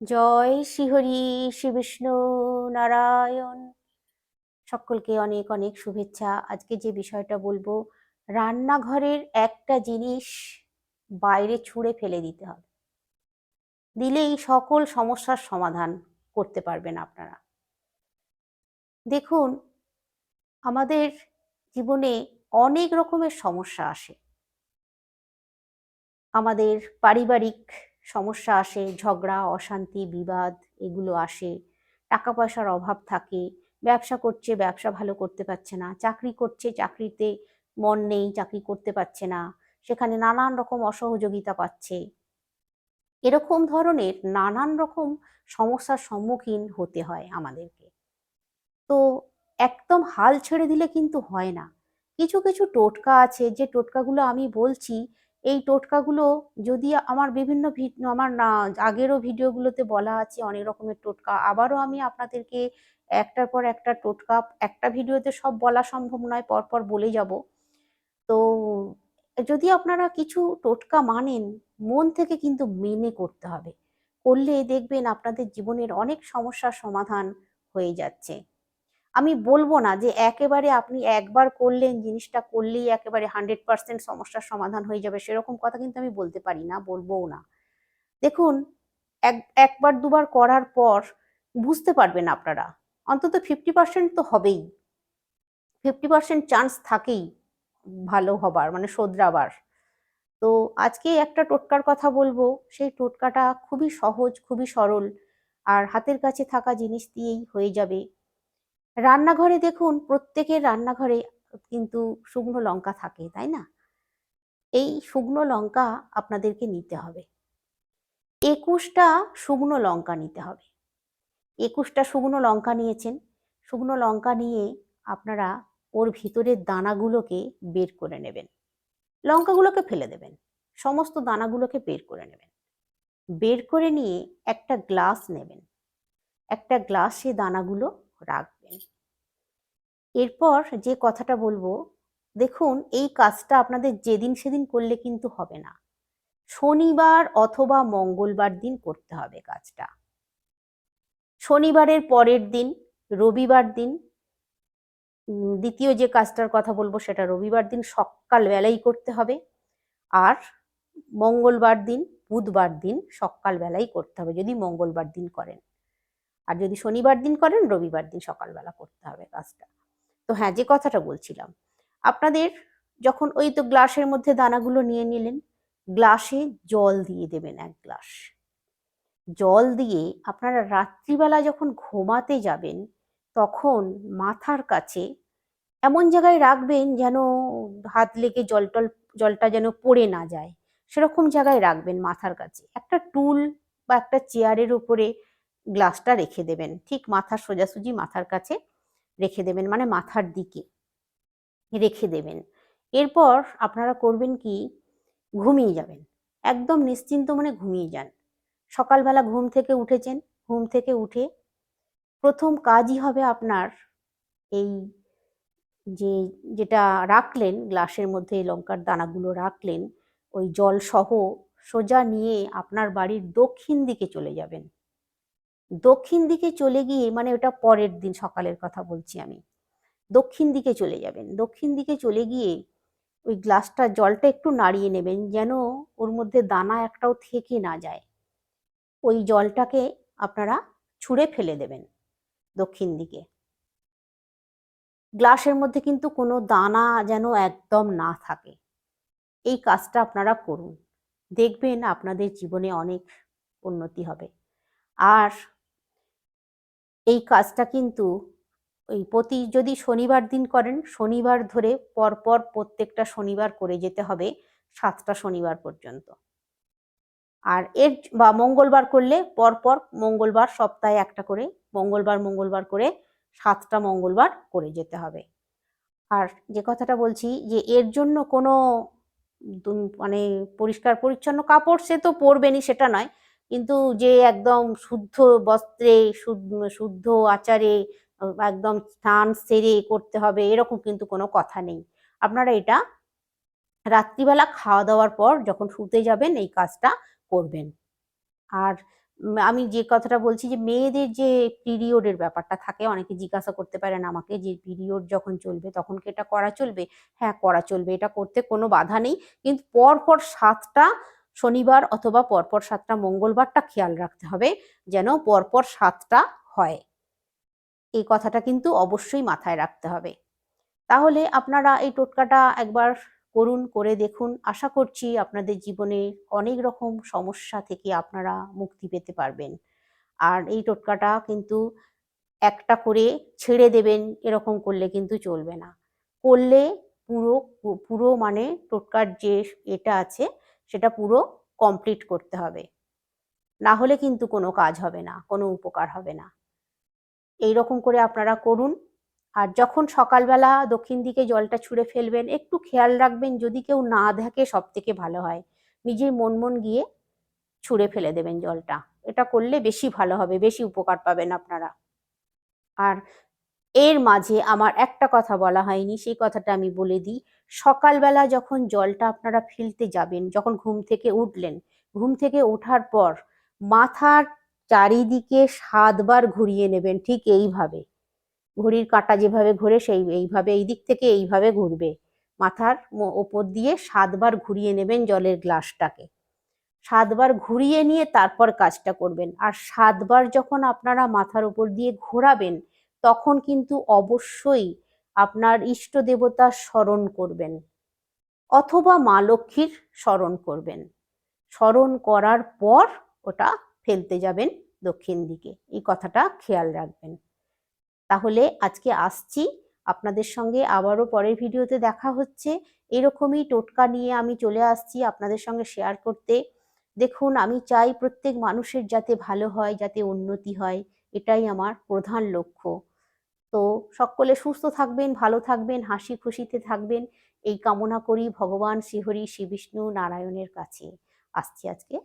জয় শ্রীহরি শ্রী বিষ্ণু নারায়ণ। সকলকে অনেক অনেক শুভেচ্ছা। আজকে যে বিষয়টা বলব, রান্নাঘরের একটা জিনিস বাইরে ছুঁড়ে ফেলে দিতে হবে। দিলেই সকল সমস্যার সমাধান করতে পারবেন আপনারা। দেখুন, আমাদের জীবনে অনেক রকমের সমস্যা আসে। আমাদের পারিবারিক সমস্যা আসে, ঝগড়া, অশান্তি, বিবাদ, এগুলো আসে। টাকা পয়সার অভাব থাকে, ব্যবসা করছে, ব্যবসা ভালো করতে পারছে না, চাকরি করছে, চাকরিতে মন নেই, চাকরি করতে পারছে না, সেখানে নানান রকম অসহযোগিতা পাচ্ছে। এরকম ধরনের নানান রকম সমস্যার সম্মুখীন হতে হয় আমাদেরকে। তো একদম হাল ছেড়ে দিলে কিন্তু হয় না। কিছু কিছু টোটকা আছে, যে টোটকাগুলো আমি বলছি এই টোটকাগুলো যদি আমার বিভিন্ন আমার আগেরও ভিডিওগুলোতে বলা আছে অনেক রকমের টোটকা। আবারও আমি আপনাদেরকে একটার পর একটা টোটকা, একটা ভিডিওতে সব বলা সম্ভব নয়, পরপর বলে যাব। তো যদি আপনারা কিছু টোটকা মানেন, মন থেকে কিন্তু মেনে করতে হবে। করলে দেখবেন আপনাদের জীবনের অনেক সমস্যার সমাধান হয়ে যাচ্ছে। আমি বলব না যে একেবারে আপনি একবার করলেন, জিনিসটা করলেই একেবারে হান্ড্রেড পার্সেন্ট সমস্যার সমাধান হয়ে যাবে, সেরকম কথা কিন্তু আমি বলতে পারি না, বলবোও না। দেখুন, এক, একবার দুবার করার পর বুঝতে পারবেন আপনারা, অন্তত ফিফটি পার্সেন্ট তো হবেই। ফিফটি পার্সেন্ট চান্স থাকেই ভালো হবার মানে শোধরাবার। তো আজকে একটা টোটকার কথা বলব, সেই টোটকাটা খুবই সহজ, খুবই সরল, আর হাতের কাছে থাকা জিনিস দিয়েই হয়ে যাবে। রান্নাঘরে দেখুন, প্রত্যেকের রান্নাঘরে কিন্তু শুকনো লঙ্কা থাকে, তাই না? এই শুকনো লঙ্কা আপনাদেরকে নিতে হবে। একুশটা শুকনো লঙ্কা নিতে হবে। একুশটা শুকনো লঙ্কা নিয়েছেন। শুকনো লঙ্কা নিয়ে আপনারা ওর ভিতরের দানাগুলোকে বের করে নেবেন। লঙ্কাগুলোকে ফেলে দেবেন। সমস্ত দানাগুলোকে বের করে নেবেন। বের করে নিয়ে একটা গ্লাস নেবেন। একটা গ্লাসে দানাগুলো রাখবেন। এরপর যে কথাটা বলব, দেখুন, এই কাজটা আপনাদের যেদিন সেদিন করলে কিন্তু হবে না। শনিবার অথবা মঙ্গলবার দিন করতে হবে কাজটা। শনিবারের পরের দিন, রবিবার দিন দ্বিতীয় যে কাজটার কথা বলব সেটা রবিবার দিন সকালবেলাই করতে হবে। আর মঙ্গলবার দিন, বুধবার দিন সকালবেলাই করতে হবে যদি মঙ্গলবার দিন করেন। আর যদি শনিবার দিন করেন, রবিবার দিন সকালবেলা করতে হবে কাজটা। তো হ্যাঁ যে কথাটা বলছিলাম। আপনাদের যখন ওই তো গ্লাসের মধ্যে দানাগুলো নিয়ে নিলেন, গ্লাসে জল দিয়ে দেবেন এক গ্লাস। জল দিয়ে আপনারা রাত্রিবেলা যখন ঘুমাতে যাবেন, তখন মাথার কাছে এমন জায়গায় রাখবেন যেন হাত লেগে জল টল, জলটা যেন পড়ে না যায়। সেরকম জায়গায় রাখবেন মাথার কাছে। একটা টুল বা একটা চেয়ারের উপরে গ্লাসটা রেখে দেবেন। ঠিক মাথার সোজাসুজি মাথার কাছে রেখে দেবেন মানে মাথার দিকে রেখে দেবেন। এরপর আপনারা করবেন কি? ঘুমিয়ে যাবেন। একদম নিশ্চিন্ত মনে ঘুমিয়ে যান। সকালবেলা ঘুম থেকে উঠেছেন, ঘুম থেকে উঠে প্রথম কাজই হবে আপনার এই যে, যেটা রাখলেন, গ্লাসের মধ্যে লঙ্কার দানাগুলো রাখলেন, ওই জল সহ সোজা নিয়ে আপনার বাড়ির দক্ষিণ দিকে চলে যাবেন। দক্ষিণ দিকে চলে গিয়ে মানে ওটা পরের দিন সকালের কথা বলছি আমি। দক্ষিণ দিকে চলে যাবেন। দক্ষিণ দিকে চলে গিয়ে ওই গ্লাসটা, জলটা একটু নাড়িয়ে নেবেন যেন ওর মধ্যে দানা একটাও থেকে না যায়। ওই জলটাকে আপনারা ছুঁড়ে ফেলে দেবেন দক্ষিণ দিকে। গ্লাসের মধ্যে কিন্তু কোনো দানা যেন একদম না থাকে। এই কাজটা আপনারা করুন। দেখবেন আপনাদের জীবনে অনেক উন্নতি হবে। আর এই কাজটা কিন্তু ওই প্রতি যদি শনিবার দিন করেন, শনিবার ধরে পরপর প্রত্যেকটা শনিবার করে যেতে হবে সাতটা শনিবার পর্যন্ত। আর এর বা মঙ্গলবার করলে পরপর মঙ্গলবার সপ্তাহে একটা করে, মঙ্গলবার মঙ্গলবার করে সাতটা মঙ্গলবার করে যেতে হবে। আর যে কথাটা বলছি যে এর জন্য কোনো মানে পরিষ্কার পরিচ্ছন্ন কাপড় সে তো পরবেনি সেটা নয়। কিন্তু যে একদম শুদ্ধ বস্ত্রে শুদ্ধ আচারে একদম স্নান সেরে করতে হবে, এরকম কিন্তু কোনো কথা নেই। আপনারা এটা রাত্রিবেলা খাওয়া দাওয়ার পর যখন শুতে যাবেন, এই কাজটা করবেন। আর আমি যে কথাটা বলছি যে, মেয়েদের যে পিরিয়ডের ব্যাপারটা থাকে, অনেকে জিজ্ঞাসা করতে পারেন আমাকে যে, পিরিয়ড যখন চলবে, তখন কি এটা করা চলবে? হ্যাঁ করা চলবে, এটা করতে কোনো বাধা নেই। কিন্তু পরপর সাতটা শনিবার অথবা পরপর সাতটা মঙ্গলবারটা খেয়াল রাখতে হবে যেন পরপর সাতটা হয়। এই কথাটা কিন্তু অবশ্যই মাথায় রাখতে হবে। তাহলে আপনারা এই টোটকাটা একবার করুন, করে দেখুন। আশা করছি আপনাদের জীবনে অনেক রকম সমস্যা থেকে আপনারা মুক্তি পেতে পারবেন। আর এই টোটকাটা কিন্তু একটা করে ছেড়ে দেবেন, এরকম করলে কিন্তু চলবে না। করলে পুরো পুরো মানে টোটকার যে এটা আছে সেটা পুরো কমপ্লিট করতে হবে। না হলে কিন্তু কোনো কাজ হবে না, কোনো উপকার হবে না। এই রকম করে আপনারা করুন। আর যখন সকালবেলা দক্ষিণ দিকে জলটা ছুঁড়ে ফেলবেন, একটু খেয়াল রাখবেন যদি কেউ না দেখে সব থেকে ভালো হয়। নিজের মন মন গিয়ে ছুঁড়ে ফেলে দেবেন জলটা। এটা করলে বেশি ভালো হবে, বেশি উপকার পাবেন আপনারা। আর এর মাঝে আমার একটা কথা বলা হয়নি, সেই কথাটা আমি বলে দিই। সকালবেলা যখন জলটা আপনারা ফেলতে যাবেন, যখন ঘুম থেকে উঠলেন, ঘুম থেকে ওঠার পর মাথার চারিদিকে সাতবার ঘুরিয়ে নেবেন, ঠিক এইভাবে। ঘড়ির কাঁটা যেভাবে ঘোরে সেই, এইভাবে, এই দিক থেকে এইভাবে ঘুরবে। মাথার ওপর দিয়ে সাতবার ঘুরিয়ে নেবেন জলের গ্লাসটাকে। সাতবার ঘুরিয়ে নিয়ে তারপর কাজটা করবেন। আর সাতবার যখন আপনারা মাথার উপর দিয়ে ঘোরাবেন তখন কিন্তু অবশ্যই আপনার ইষ্ট দেবতার স্মরণ করবেন অথবা মা লক্ষ্মীর স্মরণ করবেন। স্মরণ করার পর ওটা ফেলতে যাবেন দক্ষিণ দিকে। এই কথাটা খেয়াল রাখবেন। তাহলে আজকে আসছি। আপনাদের সঙ্গে আবারও পরের ভিডিওতে দেখা হচ্ছে। এরকমই টোটকা নিয়ে আমি চলে আসছি আপনাদের সঙ্গে শেয়ার করতে। দেখুন, আমি চাই প্রত্যেক মানুষের যাতে ভালো হয়, যাতে উন্নতি হয়, এটাই আমার প্রধান লক্ষ্য। তো সকলে সুস্থ থাকবেন, ভালো থাকবেন, হাসি খুশিতে থাকবেন। এই কামনা করি ভগবান শ্রীহরি শ্রী বিষ্ণু নারায়ণের কাছে। আসছি আজকে।